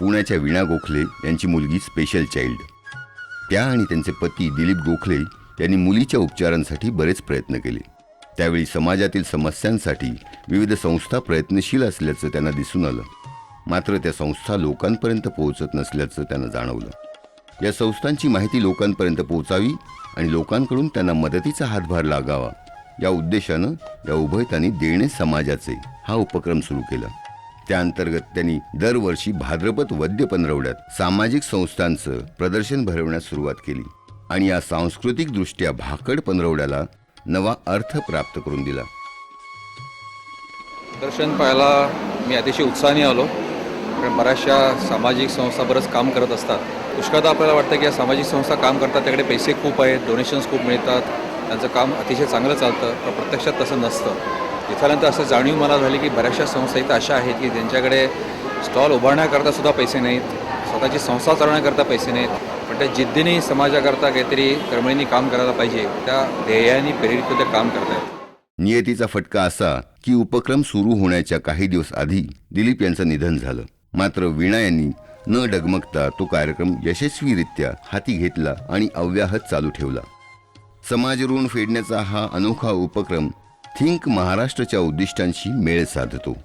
पुण्याच्या वीणा गोखले यांची मुलगी स्पेशल चाइल्ड त्या आणि त्यांचे पती दिलीप गोखले यांनी मुलीच्या उपचारांसाठी बरेच प्रयत्न केले. त्यावेळी समाजातील समस्यांसाठी विविध संस्था प्रयत्नशील असल्याचं त्यांना दिसून आलं. मात्र त्या संस्था लोकांपर्यंत पोहोचत नसल्याचं त्यांना जाणवलं. या संस्थांची माहिती लोकांपर्यंत पोहोचावी आणि लोकांकडून त्यांना मदतीचा हातभार लागावा या उद्देशानं या उभयतांनी देणे समाजाचे हा उपक्रम सुरू केला. त्या अंतर्गत त्यांनी दरवर्षी भाद्रपद वद्य पंधरवड्यात सामाजिक संस्थांचं प्रदर्शन भरवण्यास सुरुवात केली आणि या सांस्कृतिकदृष्ट्या भाकड पंधरवड्याला नवा अर्थ प्राप्त करून दिला. दर्शन पाहायला मी अतिशय उत्साहाने आलो. कारण बऱ्याचशा सामाजिक संस्था बरंच काम करत असतात. पुष्कळदा आपल्याला वाटतं की या सामाजिक संस्था काम करतात त्याकडे पैसे खूप आहेत डोनेशन्स खूप मिळतात. त्यांचं काम अतिशय चांगलं चालतं पण प्रत्यक्षात तसं नसतं. इथं असं जाणीव मला झाली की बऱ्याचशा संस्था इथं अशा आहेत की ज्यांच्याकडे स्टॉल उभारण्याकरता सुद्धा पैसे नाहीत स्वतःची संस्था चालवण्याकरता पैसे नाहीत. पण त्या जिद्दीने समाजाकरता काहीतरी कर्मणींनी काम करायला पाहिजे त्या ध्येयाने प्रेरित ते काम करतायत. नियतीचा फटका असा की उपक्रम सुरू होण्याच्या काही दिवस आधी दिलीप यांचं निधन झालं. मात्र वीणा यांनी न डगमगता तो कार्यक्रम यशस्वीरित्या हाती घेतला आणि अव्याहत चालू ठेवला. समाज ऋण फेडण्याचा हा अनोखा उपक्रम थिंक महाराष्ट्रच्या उद्दिष्टांशी मेळ साधतो.